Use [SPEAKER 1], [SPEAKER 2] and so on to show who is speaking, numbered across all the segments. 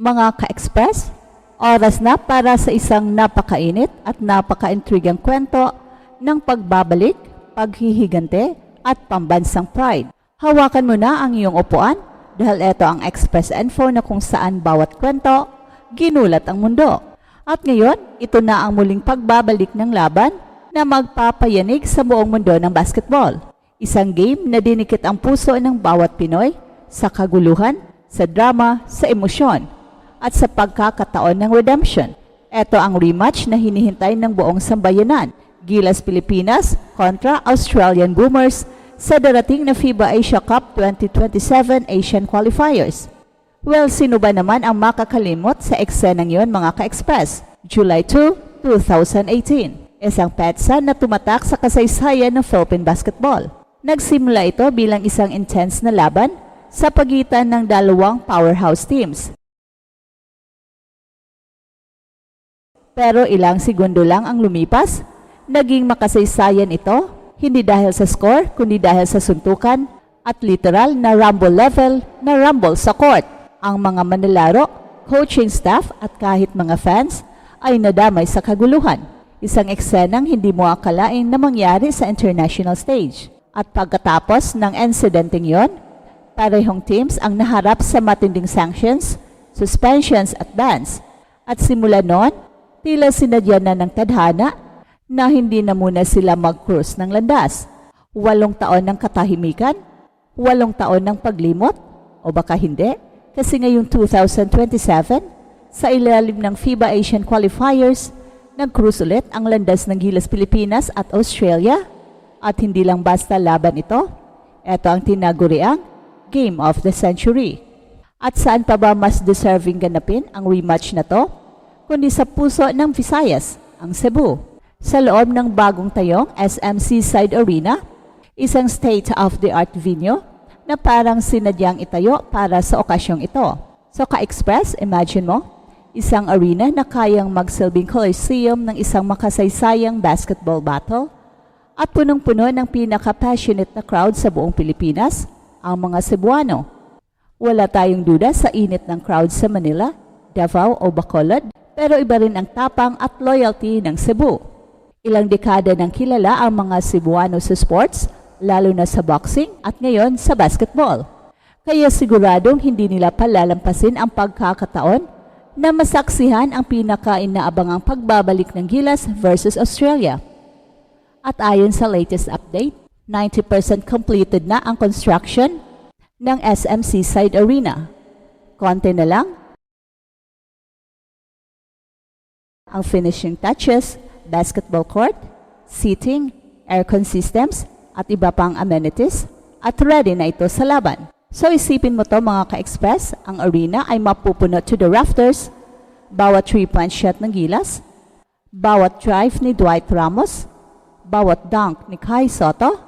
[SPEAKER 1] Mga ka-express, oras na para sa isang napakainit at napaka-intrigang kwento ng pagbabalik, paghihigante at pambansang pride. Hawakan mo na ang iyong upuan dahil ito ang Express Info na kung saan bawat kwento, ginulat ang mundo. At ngayon, ito na ang muling pagbabalik ng laban na magpapayanig sa buong mundo ng basketball. Isang game na dinikit ang puso ng bawat Pinoy sa kaguluhan, sa drama, sa emosyon, at sa pagkakataon ng redemption. Ito ang rematch na hinihintay ng buong sambayanan. Gilas Pilipinas kontra Australian Boomers sa darating na FIBA Asia Cup 2027 Asian Qualifiers. Well, sino ba naman ang makakalimot sa eksenang yon mga ka-express? July 2, 2018. Isang petsa na tumatak sa kasaysayan ng Philippine basketball. Nagsimula ito bilang isang intense na laban sa pagitan ng dalawang powerhouse teams. Pero ilang segundo lang ang lumipas, naging makasaysayan ito, hindi dahil sa score, kundi dahil sa suntukan at literal na rumble level na rumble sa court. Ang mga manlalaro, coaching staff at kahit mga fans ay nadamay sa kaguluhan. Isang eksenang hindi mo akalain na mangyari sa international stage. At pagkatapos ng incidenteng yon, parehong teams ang naharap sa matinding sanctions, suspensions at bans. At simula noon, tila sinadya na ng tadhana na hindi na muna sila mag-cruise ng landas. Walong taon ng katahimikan, walong taon ng paglimot, o baka hindi, kasi ngayong 2027, sa ilalim ng FIBA Asian Qualifiers, nag-cruise ulit ang landas ng Gilas Pilipinas at Australia. At hindi lang basta laban ito, ito ang tinaguriang Game of the Century. At saan pa ba mas deserving ganapin ang rematch na to? Kundi sa puso ng Visayas, ang Cebu. Sa loob ng bagong tayong SMC Side Arena, isang state-of-the-art venue na parang sinadyang itayo para sa okasyong ito. So ka-express, imagine mo, isang arena na kayang magsilbing coliseum ng isang makasaysayang basketball battle at punong-puno ng pinaka-passionate na crowd sa buong Pilipinas, ang mga Cebuano. Wala tayong duda sa init ng crowd sa Manila, Davao o Bacolod, pero iba rin ang tapang at loyalty ng Cebu. Ilang dekada nang kilala ang mga Cebuano sa sports, lalo na sa boxing at ngayon sa basketball. Kaya siguradong hindi nila palalampasin ang pagkakataon na masaksihan ang pinaka-inaabangang pagbabalik ng Gilas versus Australia. At ayon sa latest update, 90% completed na ang construction ng SMC Side Arena. Konti na lang ang finishing touches, basketball court, seating, aircon systems, at iba pang amenities, at ready na ito sa laban. So isipin mo to mga ka-express, ang arena ay mapupuno to the rafters, bawat 3-point shot ng Gilas, bawat drive ni Dwight Ramos, bawat dunk ni Kai Soto,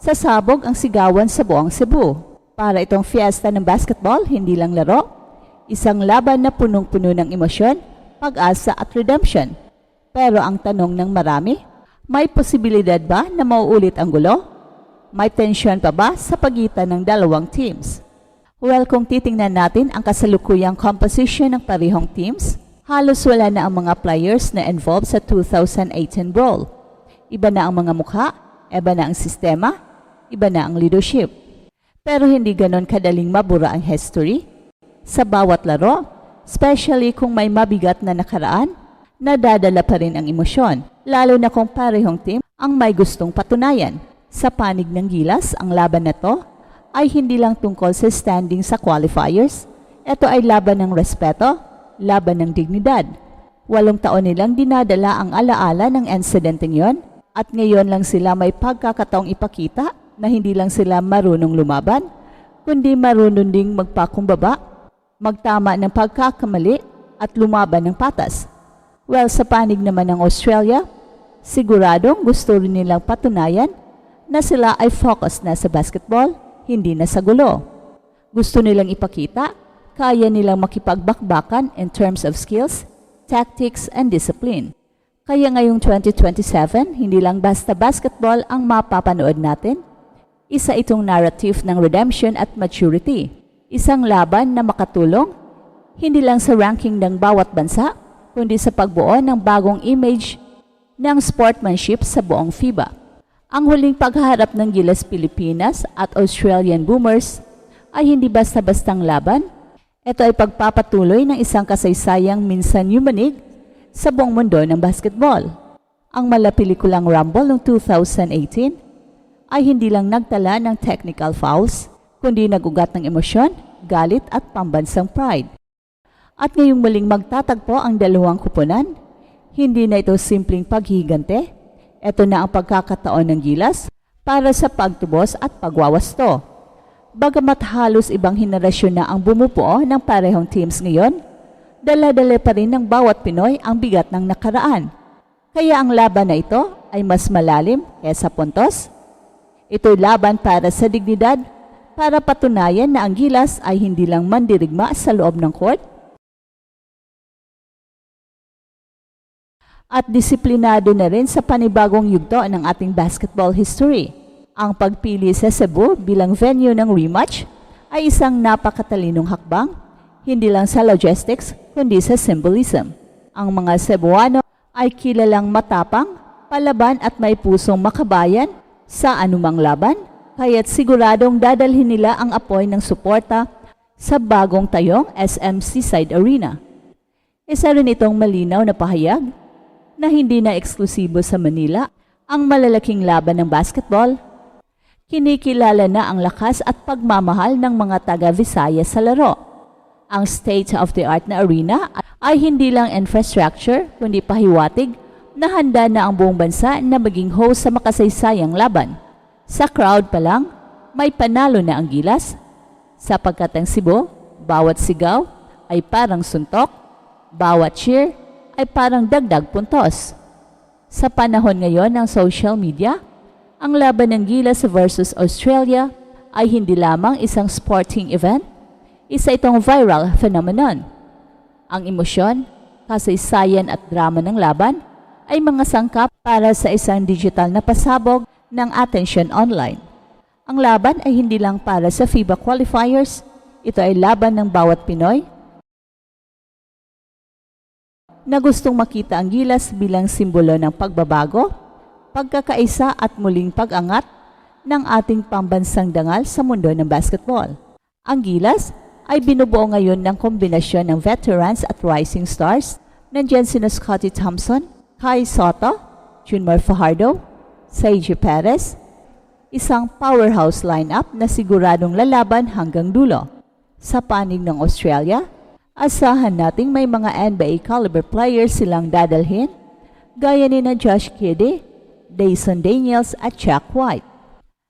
[SPEAKER 1] sasabog ang sigawan sa buong Cebu. Para itong fiesta ng basketball, hindi lang laro, isang laban na punong-puno ng emosyon, pag-asa at redemption. Pero ang tanong ng marami, may posibilidad ba na mauulit ang gulo? May tensyon pa ba sa pagitan ng dalawang teams? Well, kung titingnan natin ang kasalukuyang composition ng parehong teams, halos wala na ang mga players na involved sa 2018 brawl. Iba na ang mga mukha, iba na ang sistema, iba na ang leadership. Pero hindi ganon kadaling mabura ang history. Sa bawat laro, especially kung may mabigat na nakaraan, nadadala pa rin ang emosyon, lalo na kung parehong team ang may gustong patunayan. Sa panig ng gilas, ang laban na to ay hindi lang tungkol sa standing sa qualifiers. Ito ay laban ng respeto, laban ng dignidad. Walong taon nilang dinadala ang alaala ng incidenteng yon at ngayon lang sila may pagkakataong ipakita na hindi lang sila marunong lumaban, kundi marunong ding magpakumbaba magtama ng pagkakamali at lumaban ng patas. Well, sa panig naman ng Australia, siguradong gusto rin nilang patunayan na sila ay focus na sa basketball, hindi na sa gulo. Gusto nilang ipakita, kaya nilang makipagbakbakan in terms of skills, tactics, and discipline. Kaya ngayong 2027, hindi lang basta basketball ang mapapanood natin. Isa itong narrative ng redemption at maturity isang laban na makatulong Hindi lang sa ranking ng bawat bansa, kundi sa pagbuo ng bagong image ng sportsmanship sa buong FIBA. Ang huling pagharap ng Gilas Pilipinas at Australian Boomers ay hindi basta-bastang laban. Ito ay pagpapatuloy ng isang kasaysayang minsan yumanig sa buong mundo ng basketball. Ang malapelikulang Rumble noong 2018 ay hindi lang nagtala ng technical fouls, kundi nagugat ng emosyon, galit at pambansang pride. At ngayong muling magtatagpo ang dalawang kupunan, hindi na ito simpleng paghigante, ito na ang pagkakataon ng gilas para sa pagtubos at pagwawasto. Bagamat halos ibang henerasyon na ang bumubuo ng parehong teams ngayon, dala-dala pa rin ng bawat Pinoy ang bigat ng nakaraan. Kaya ang laban na ito ay mas malalim kesa puntos. Ito'y laban para sa dignidad, para patunayan na ang gilas ay hindi lang mandirigma sa loob ng court, at disiplinado na rin sa panibagong yugto ng ating basketball history. Ang pagpili sa Cebu bilang venue ng rematch ay isang napakatalinong hakbang, hindi lang sa logistics kundi sa symbolism. Ang mga Cebuano ay kilalang matapang, palaban at may pusong makabayan sa anumang laban, kaya't siguradong dadalhin nila ang apoy ng suporta sa bagong tayong SM Seaside Arena. Isa rin itong malinaw na pahayag na hindi na eksklusibo sa Manila ang malalaking laban ng basketball. Kinikilala na ang lakas at pagmamahal ng mga taga-Visaya sa laro. Ang state-of-the-art na arena ay hindi lang infrastructure kundi pahiwatig na handa na ang buong bansa na maging host sa makasaysayang laban. Sa crowd pa lang, may panalo na ang gilas sapagkat ang Cebu, bawat sigaw ay parang suntok, bawat cheer ay parang dagdag puntos. Sa panahon ngayon ng social media, ang laban ng Gilas versus Australia ay hindi lamang isang sporting event, isa itong viral phenomenon. Ang emosyon, kasaysayan at drama ng laban ay mga sangkap para sa isang digital na pasabog ng attention online. Ang laban ay hindi lang para sa FIBA qualifiers, ito ay laban ng bawat Pinoy na gustong makita ang gilas bilang simbolo ng pagbabago, pagkakaisa at muling pag-angat ng ating pambansang dangal sa mundo ng basketball. Ang gilas ay binubuo ngayon ng kombinasyon ng veterans at rising stars. Nandiyan sina Scottie Thompson, Kai Soto, Junmar Fajardo, Seiji Perez, isang powerhouse lineup na siguradong lalaban hanggang dulo. Sa panig ng Australia, Asahan nating may mga NBA caliber players silang dadalhin, gaya ni na Josh Kiddey, Dayson Daniels at Chuck White.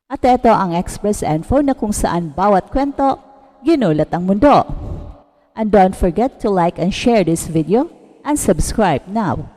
[SPEAKER 1] At ito ang Express Info na kung saan bawat kwento, ginulat ang mundo. And don't forget to like and share this video and subscribe now.